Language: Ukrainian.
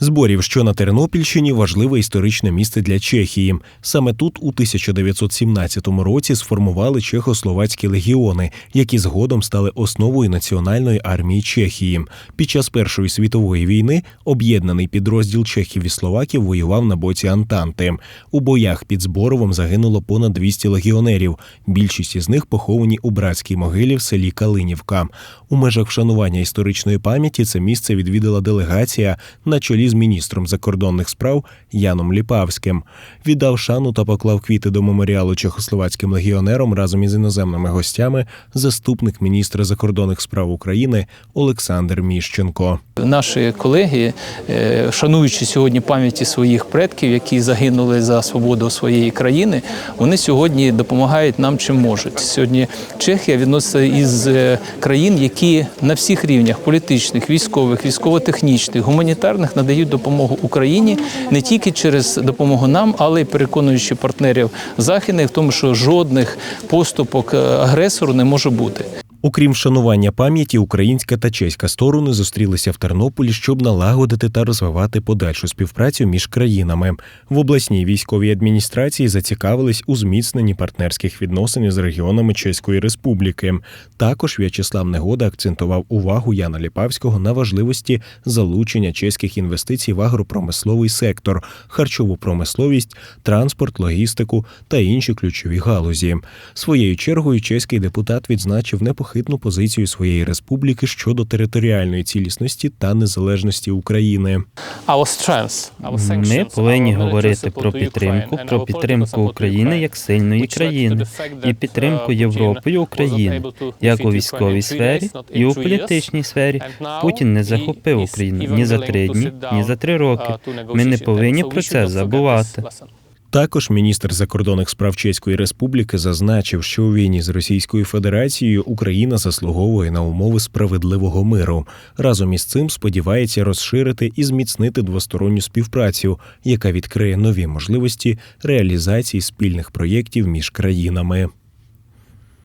Зборів, що на Тернопільщині важливе історичне місце для Чехії. Саме тут у 1917 році сформували чехословацькі легіони, які згодом стали основою національної армії Чехії. Під час Першої світової війни об'єднаний підрозділ чехів і словаків воював на боці Антанти. У боях під Зборовом загинуло понад 200 легіонерів. Більшість із них поховані у братській могилі в селі Калинівка. У межах вшанування історичної пам'яті це місце відвідала делегація на чолі з міністром закордонних справ Яном Ліпавським. Віддав шану та поклав квіти до меморіалу чехословацьким легіонерам разом із іноземними гостями заступник міністра закордонних справ України Олександр Міщенко. Наші колеги, е, шануючи сьогодні пам'яті своїх предків, які загинули за свободу своєї країни, вони сьогодні допомагають нам чим можуть. Сьогодні Чехія відноситься із е, країн, які на всіх рівнях політичних, військових, військово-технічних, гуманітарних надають допомогу Україні не тільки через допомогу нам, але й переконуючи партнерів західних в тому, що жодних поступок е, агресору не може бути. Окрім вшанування пам'яті, українська та чеська сторони зустрілися в Тернополі, щоб налагодити та розвивати подальшу співпрацю між країнами. В обласній військовій адміністрації зацікавились у зміцненні партнерських відносин з регіонами Чеської Республіки. Також В'ячеслав Негода акцентував увагу Яна Ліпавського на важливості залучення чеських інвестицій в агропромисловий сектор, харчову промисловість, транспорт, логістику та інші ключові галузі. Своєю чергою чеський депутат відзначив непохитну позицію своєї республіки щодо територіальної цілісності та незалежності України. Ми повинні говорити про підтримку, про підтримку України як сильної країни і підтримку Європою України як у військовій сфері і у політичній сфері. Путін не захопив Україну ні за три дні, ні за три роки. Ми не повинні про це забувати. Також міністр закордонних справ Чеської Республіки зазначив, що у війні з Російською Федерацією Україна заслуговує на умови справедливого миру. Разом із цим сподівається розширити і зміцнити двосторонню співпрацю, яка відкриє нові можливості реалізації спільних проєктів між країнами.